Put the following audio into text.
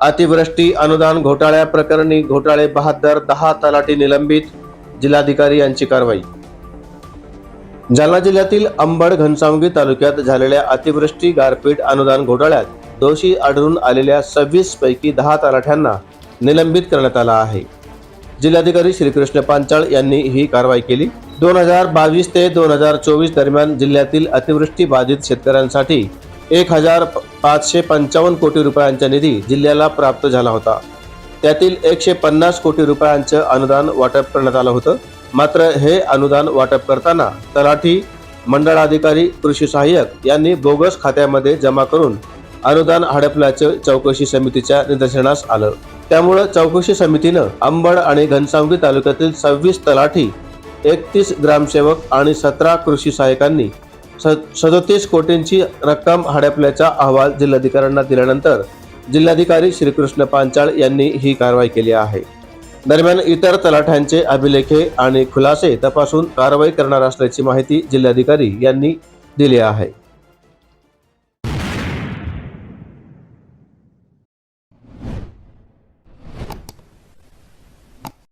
अतिवृष्टी अनुदान घोटाळ्या प्रकरणी घोटाळे बहादर दहा तलाठी निलंबित जिल्हाधिकारी यांची कारवाई. जालना जिल्ह्यातील अंबड घनसावंगी तालुक्यात झालेल्या अतिवृष्टी गारपीट अनुदान घोटाळ्यात दोषी आढळून आलेल्या सव्वीस पैकी दहा तलाठ्यांना निलंबित करण्यात आला आहे. जिल्हाधिकारी श्रीकृष्ण पांचाळ यांनी ही कारवाई केली. दोन हजार बावीस ते दोन हजार चोवीस दरम्यान जिल्ह्यातील अतिवृष्टी बाधित शेतकऱ्यांसाठी एक हजार पाचशे पंचावन्न कोटी रुपयांचा निधी जिल्ह्याला प्राप्त झाला होता. त्यातील एकशे पन्नास कोटी रुपयांचं अनुदान वाटप करण्यात आलं होतं. मात्र हे अनुदान वाटप करताना तलाठी मंडळाधिकारी कृषी सहाय्यक यांनी बोगस खात्यामध्ये जमा करून अनुदान हडपल्याचं चौकशी समितीच्या निदर्शनास आलं. त्यामुळं चौकशी समितीनं अंबड आणि घनसावंगी तालुक्यातील सव्वीस तलाठी एकतीस ग्रामसेवक आणि सतरा कृषी सहाय्यकांनी सदोतीस कोटींची रक्कम हडपल्याचा अहवाल जिल्हाधिकाऱ्यांना दिल्यानंतर जिल्हाधिकारी श्रीकृष्ण पांचाळ यांनी ही कारवाई केली आहे. दरम्यान इतर तलाठ्यांचे अभिलेखे आणि खुलासे तपासून कारवाई करणार असल्याची माहिती जिल्हाधिकारी यांनी दिली आहे.